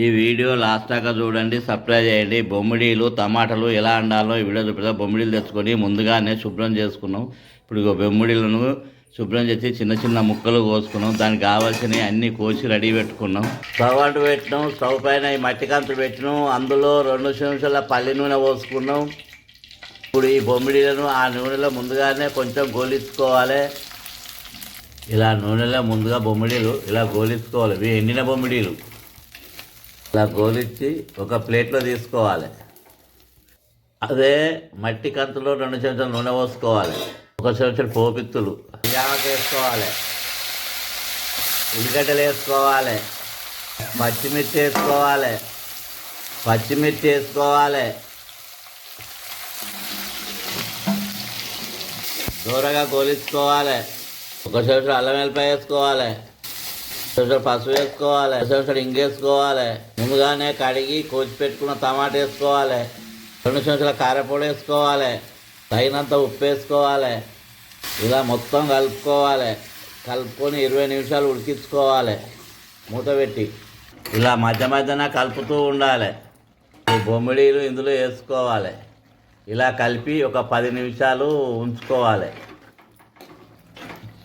ఈ video last దాకా చూడండి సబ్స్క్రైబ్ చేయండి. బొమ్మిడీలు టమాటాలు ఎలా అండాలో ఈ వీడియో చూపిస్తా. బొమ్మిడీలు తెచ్చుకొని ముందుగానే శుభ్రం చేసుకున్నాం. ఇప్పుడు బొమ్మిడీలను శుభ్రం చేసి చిన్న చిన్న ముక్కలు కోసుకున్నాం. దానికి కావాల్సినవి అన్నీ కోసి రెడీ పెట్టుకున్నాం. స్టవ్ అంటు పెట్టినాం. స్టవ్ పైన ఈ మట్టి కంతు పెట్టినాం. అందులో రెండు నిమిషాల పల్లి నూనె పోసుకున్నాం. ఇప్పుడు ఈ బొమ్మిడీలను ఆ నూనెలో ముందుగానే కొంచెం గోలించుకోవాలి. ఇలా నూనెలో ముందుగా బొమ్మిడీలు ఇలా గోలించుకోవాలి. ఇవి ఎండిన బొమ్మిడీలు. ఇలా గోలిచ్చి ఒక ప్లేట్లో తీసుకోవాలి. అదే మట్టి కంతులో రెండు చెంచాలు నూనె పోసుకోవాలి. ఒక చెంచాలు పోపిత్తులు బియ్యాలకు వేసుకోవాలి. ఉల్లిగడ్డలు వేసుకోవాలి. పచ్చిమిర్చి వేసుకోవాలి. పచ్చిమిర్చి వేసుకోవాలి. దూరగా గోలించుకోవాలి. ఒక చెంచా అల్లం వెల్లిపాయ వేసుకోవాలి. కొంచెం పసుపు వేసుకోవాలి కొంచెం ఇంగేసుకోవాలి. ముందుగానే కడిగి కోసి పెట్టుకున్న టమాటా వేసుకోవాలి. రెండు చెంచాల కారపొడి వేసుకోవాలి. తగినంత ఉప్పు వేసుకోవాలి. ఇలా మొత్తం కలుపుకోవాలి. కలుపుకొని ఇరవై నిమిషాలు ఉడికించుకోవాలి. మూత పెట్టి. ఇలా మధ్య మధ్యన కలుపుతూ ఉండాలి. ఈ బొమ్మిడీలు ఇందులో వేసుకోవాలి. ఇలా కలిపి ఒక పది నిమిషాలు ఉంచుకోవాలి.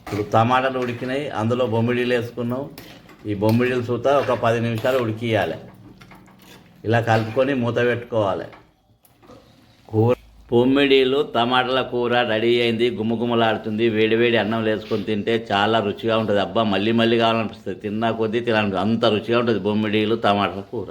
ఇప్పుడు టమాటాలు ఉడికినాయి అందులో బొమ్మిడీలు వేసుకున్నాం. ఈ బొమ్మిడీలు చూత ఒక పది నిమిషాలు ఉడికియాలి. ఇలా కలుపుకొని మూత పెట్టుకోవాలి. కూర బొమ్మిడీలు టమాటాల కూర రెడీ అయింది గుమ్మగుమ్మలాడుతుంది వేడివేడి అన్నం వేసుకొని తింటే చాలా రుచిగా ఉంటుంది. అబ్బా మళ్ళీ మళ్ళీ కావాలనిపిస్తుంది. తిన్నా కొద్దీ తినాలనిపిస్తుంది. అంత రుచిగా ఉంటుంది బొమ్మిడీలు టమాటాల కూర.